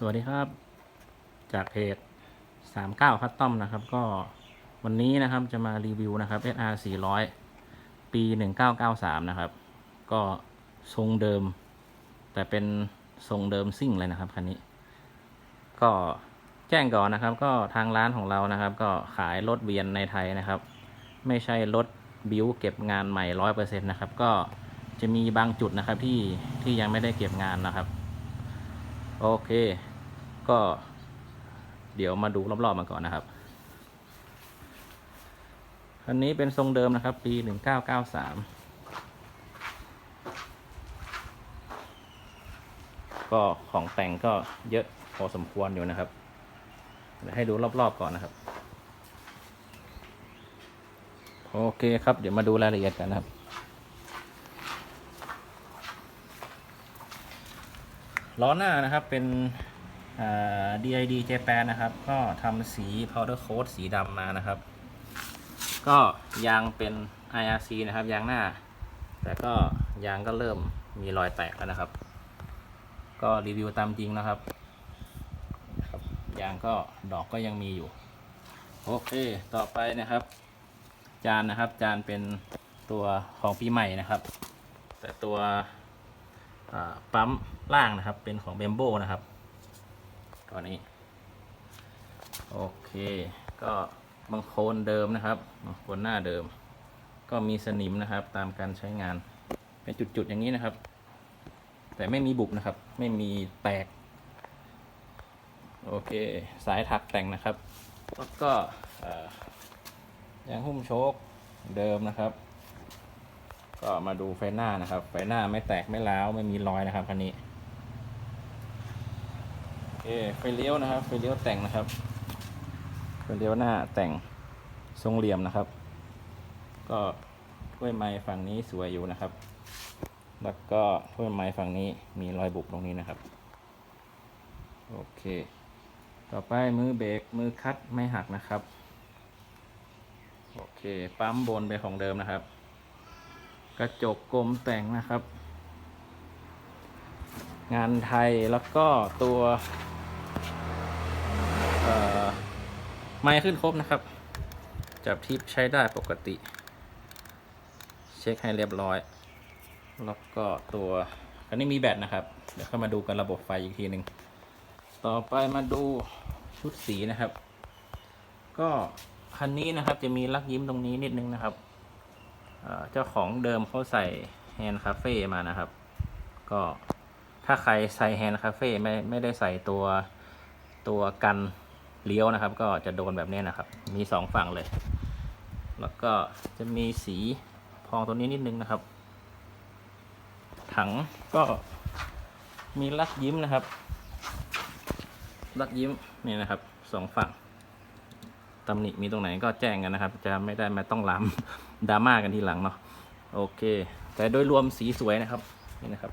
สวัสดีครับ จากเพจ 39คัตตอมนะครับ ก็วันนี้นะครับจะมารีวิวนะครับ SR 400 ปี 1993 นะครับ ก็ทรงเดิม แต่เป็นทรงเดิมซิ่งเลยนะครับคันนี้ ก็แจ้งก่อนนะครับ ก็ทางร้านของเรานะครับ ก็ขายรถเวียนในไทยนะครับ ไม่ใช่รถบิวเก็บงานใหม่ร้อยเปอร์เซ็นต์นะครับ ก็จะมีบางจุดนะครับที่ที่ยังไม่ได้เก็บงานนะครับ โอเค ก็ เดี๋ยวมาดูรอบๆมาก่อนนะครับอันนี้เป็นทรงเดิมนะครับ ปี 1993 ก็ของแต่งก็เยอะพอสมควรอยู่นะครับเดี๋ยวให้ดูรอบๆก่อนนะครับ โอเคครับ เดี๋ยวมาดูรายละเอียดกันนะครับล้อหน้านะครับเป็น DID Japan นะครับ ก็ทำสี powder coat สีดำมานะครับ ก็ยางเป็น IRC นะครับ ยางหน้า แต่ก็ยางก็เริ่มมีรอยแตกแล้วนะครับ ก็รีวิวตามจริงนะครับครับยางก็ดอกก็ยังมีอยู่ โอเค ต่อไปนะครับ จานนะครับ จานเป็นตัวของปีใหม่นะครับ แต่ตัวปั๊มล่างนะครับ เป็นของเบมโบนะครับ ตัวนี้ โอเค ก็บางโคนเดิมนะครับบางโคนหน้าเดิม ก็มีสนิมนะครับ ตามการใช้งาน เป็นจุดๆอย่างนี้นะครับ แต่ไม่มีบุบนะครับ ไม่มีแตก โอเค สายถักแต่งนะครับ แล้วก็ยางหุ้มโชคเดิมนะครับ ก็มาดูไฟหน้านะครับ ไฟหน้าไม่แตกไม่ร้าวไม่มีรอยนะครับคันนี้ คไฟเลี้ยวนะครับ ไฟเลี้ยวแต่งนะครับ ไฟเลี้ยวหน้าแต่งทรงเหลี่ยมนะครับ ก็ถ้วยไม้ฝั่งนี้สวยอยู่นะครับ แล้วก็ถ้วยไม้ฝั่งนี้มีรอยบุบตรงนี้นะครับ โอเค ต่อไปมือเบรกมือคัดไม่หักนะครับ โอเค ปั๊มบนเป็นของเดิมนะครับ กระจกกลมแต่งนะครับงานไทยแล้วก็ตัวเอ่อ ไม้ขึ้นครบนะครับ จับทิปใช้ได้ปกติ เช็คให้เรียบร้อย แล้วก็ตัวอันนี้มีแบตนะครับ เดี๋ยวเข้ามาดูกันระบบไฟอีกทีหนึ่งต่อไปมาดูชุดสีนะครับ ก็คันนี้นะครับจะมีลักยิ้มตรงนี้นิดนึงนะครับเอ่อเจ้าของเดิมเขาใส่แฮนด์คาเฟ่มานะครับ ก็ถ้าใครใส่แฮนด์คาเฟ่ไม่ไม่ได้ใส่ตัวตัวกัน เลี้ยวนะครับ ก็จะโดนแบบนี้นะครับ มีสองฝั่งเลย แล้วก็จะมีสีพองตัวนี้นิดนึงนะครับ ถังก็มีลักยิ้มนะครับ ลักยิ้มนี่นะครับสองฝั่งตำหนิมีตรงไหนก็แจ้งกันนะครับ จะไม่ได้มาต้องลามดราม่ากันทีหลังเนาะโอเค แต่โดยรวมสีสวยนะครับนี่นะครับ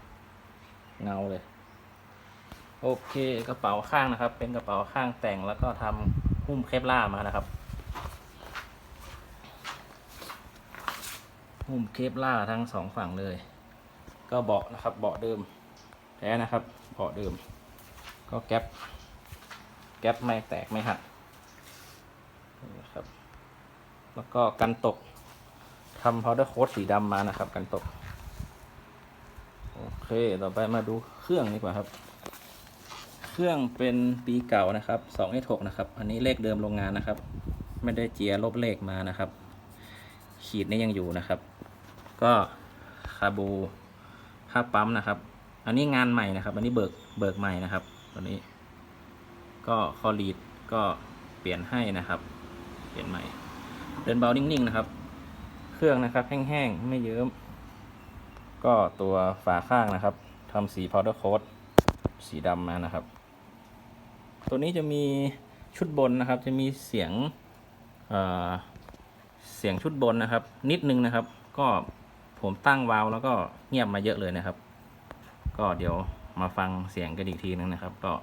เงาเลย โอเคกระเป๋าข้างนะครับ เป็นกระเป๋าข้างแต่งแล้วก็ทำหุ้มเคปล่ามานะครับ หุ้มเคปล่าทั้งสองฝั่งเลย ก็เบาะนะครับเบาะเดิมแท้นะครับเบาะเดิม ก็แก๊ปแก๊ปไม่แตกไม่หักนะครับ แล้วก็กันตกทำ powder coat สีดำมานะครับ กันตก โอเค ต่อไปมาดูเครื่องดีกว่าครับ เครื่องเป็นปีเก่านะครับ2 s 6นะครับ อันนี้เลขเดิมโรงงานนะครับ ไม่ได้เจียลบเลขมานะครับ ขีดนี้ยังอยู่นะครับ ก็คาบูค่าปั๊มนะครับ อันนี้งานใหม่นะครับ อันนี้เบิกเบิกใหม่นะครับตัวนี้ ก็คอลีดก็เปลี่ยนให้นะครับ เปลี่ยนใหม่ เดินเบานิ่งๆนะครับ เครื่องนะครับแห้งๆไม่เยิ้มก็ตัวฝาข้างนะครับทำสี powder coat สีดำมานะครับ ตัวนี้จะมีชุดบนนะครับ จะมีเสียงเเสียงชุดบนนะครับ นิดนึงนะครับ ก็ผมตั้งวาล์วแล้วก็เงียบมาเยอะเลยนะครับ ก็เดี๋ยวมาฟังเสียงกันอีกทีนึงนะครับ ก็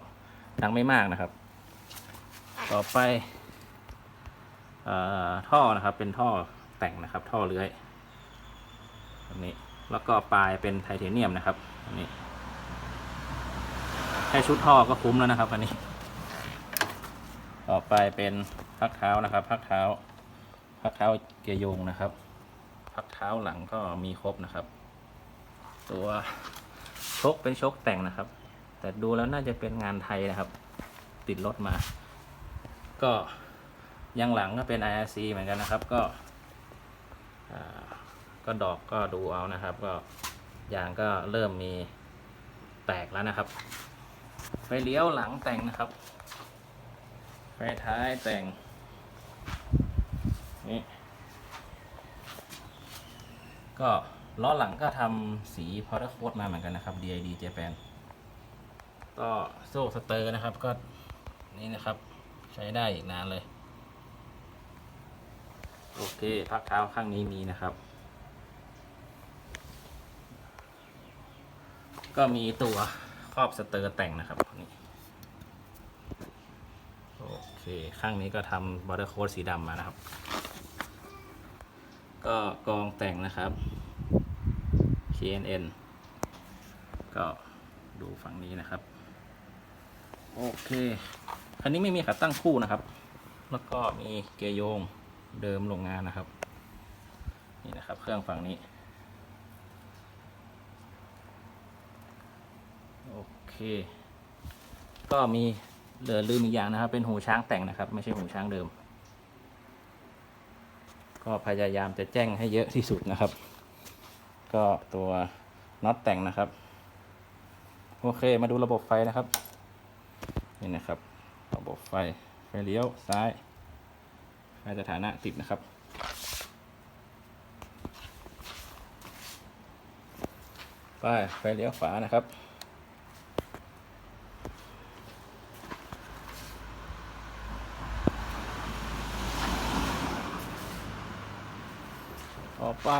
ดังไม่มากนะครับ ต่อไปเอ่อท่อนะครับเป็นท่อแต่งนะครับ ท่อเลื้อยแบบนี้แล้วก็ปลายเป็นไทเทเนียมนะครับอันนี้แค่ชุดท่อก็คุ้มแล้วนะครับอันนี้ ต่อไปเป็นพักเท้านะครับพักเท้าพักเท้าเกียร์โยงนะครับ พักเท้าหลังก็มีครบนะครับ ตัวชกเป็นชกแต่งนะครับ แต่ดูแล้วน่าจะเป็นงานไทยนะครับ ติดรถมา ก็ยังหลังก็เป็น IRC เหมือนกันนะครับ ก็ก็ดอกก็ดูเอานะครับ ก็ยางก็เริ่มมีแตกแล้วนะครับไฟเลี้ยวหลังแต่งนะครับ ท้ายแต่ง นี่ ก็ล้อหลังก็ทำสีพอร์ตโคดมาเหมือนกันนะครับ DID Japan ก็โซ่สเตอร์นะครับก็นี่นะครับ ใช้ได้อีกนานเลย โอเคพักเท้าข้างนี้มีนะครับ ก็มีตัวครอบสเตอร์แต่งนะครับนี่ เค ข้างนี้ก็ทำบอร์เดอร์โค้ดสีดำมานะครับ ก็กองแต่งนะครับ KNN ก็ดูฝั่งนี้นะครับ โอเค คันนี้ไม่มีขาตั้งคู่นะครับ แล้วก็มีเกียร์โยงเดิมโรงงานนะครับ นี่นะครับ เครื่องฝั่งนี้ โอเค ก็มี เหลือลืมอีกอย่างนะครับ เป็นหูช้างแต่งนะครับ ไม่ใช่หูช้างเดิม ก็พยายามจะแจ้งให้เยอะที่สุดนะครับ ก็ตัวน็อตแต่งนะครับ โอเคมาดูระบบไฟนะครับ นี่นะครับ ระบบไฟไฟเลี้ยวซ้ายไฟสถานะติดนะครับไปไฟเลี้ยวขวานะครับ ต่อไป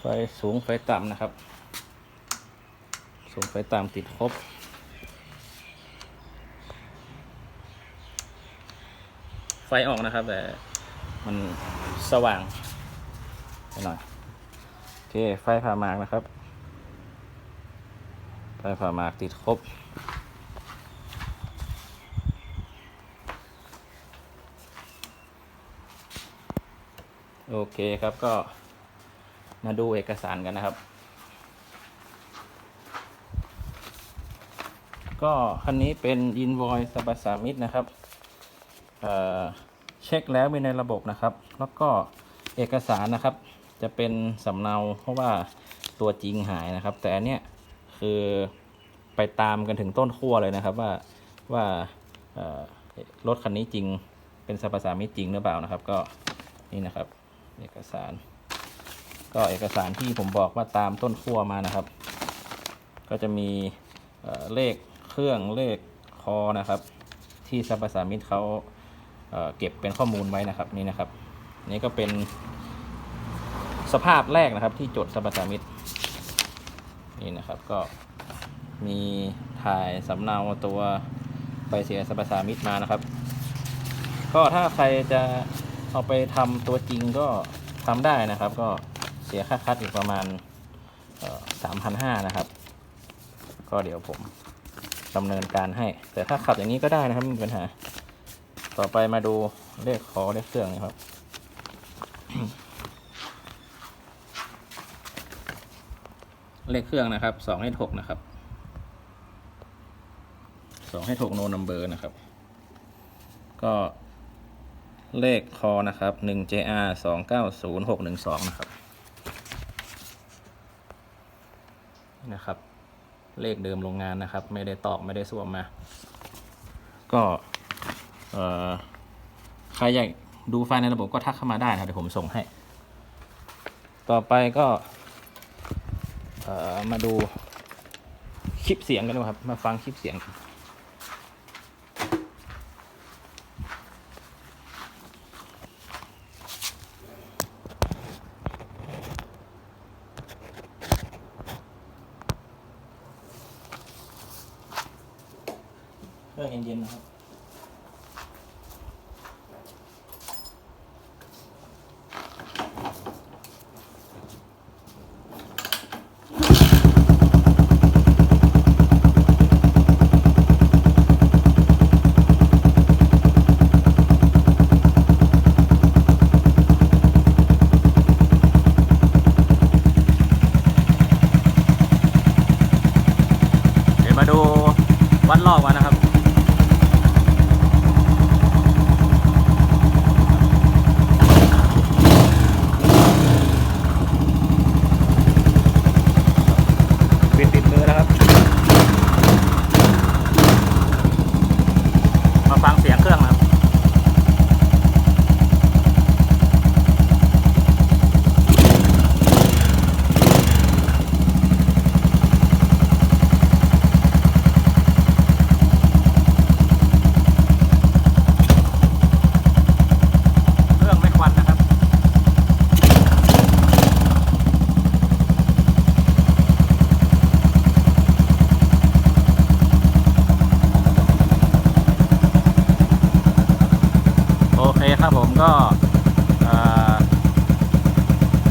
ไฟสูงไฟต่ำนะครับ สูงไฟต่ำติดครบ ไฟออกนะครับ แต่มันสว่างไปหน่อย โอเค ไฟผ่ามากนะครับ ไฟผ่ามากติดครบ โอเคครับก็มาดูเอกสารกันนะครับ ก็คันนี้เป็น invoice สบัสามิตนะครับเเช็คแล้วมีในระบบนะครับ แล้วก็เอกสารนะครับ จะเป็นสำเนาเพราะว่าตัวจริงหายนะครับ แต่อันเนี้ยคือไปตามกันถึงต้นขั้วเลยนะครับว่าว่ารถคันนี้จริงเป็นสรรพสามิตจริงหรือเปล่านะครับ ก็นี่นะครับ เอกสาร ก็เอกสารที่ผมบอกว่าตามต้นขั้วมานะครับ ก็จะมีเลขเครื่องเลขคอนะครับ ที่สรรพสามิตเขาเเก็บเป็นข้อมูลไว้นะครับนี่นะครับ นี่ก็เป็นสภาพแรกนะครับที่จดสรรพสามิตนี่นะครับก็มีถ่ายสำเนาตัวใบเสียสรรพสามิตมานะครับ ก็ถ้าใครจะ เอาไปทำตัวจริงก็ทำได้นะครับ ก็เสียค่าคัดอีกประมาณสามพันห้านะครับ ก็เดี๋ยวผมดำเนินการให้ แต่ถ้าขับอย่างนี้ก็ได้นะครับไม่มีปัญหา ต่อไปมาดูเลขคอเลขเครื่องนะครับเลขเครื่องนะครับสองให้หกนะครับสองให้หกโนนัมเบอร์นะครับ ก็ เลขคอนะครับหนึ่ง JR สองเก้าศูนะครับ นะครับ เลขเดิมโรงงานนะครับ ไม่ได้ตอกไม่ได้สวมมา ก็เอ่อใครอยากดูไฟล์ในระบบก็ทักเข้ามาได้นะครับเดี๋ยวผมส่งให้ ต่อไปก็เอ่อมาดูคลิปเสียงกันดูครับ มาฟังคลิปเสียงกันเครื่อ งเย็นๆนะครับ โมาดูวัดรอบกันนะครับ ปิดติดมือนะครับ มาฟังเสียงเครื่องนะครับ เครื่องไม่ควันนะครับ โอเคครับผม ก็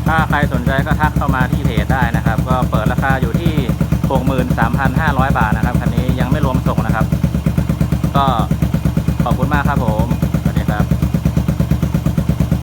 ถ้าใครสนใจก็ทักเข้ามาที่เพจได้นะครับ ก็เปิดราคาอยู่ที่ 63,500 บาทนะครับ คันนี้ยังไม่รวมส่งนะครับ ก็ขอบคุณมากครับผม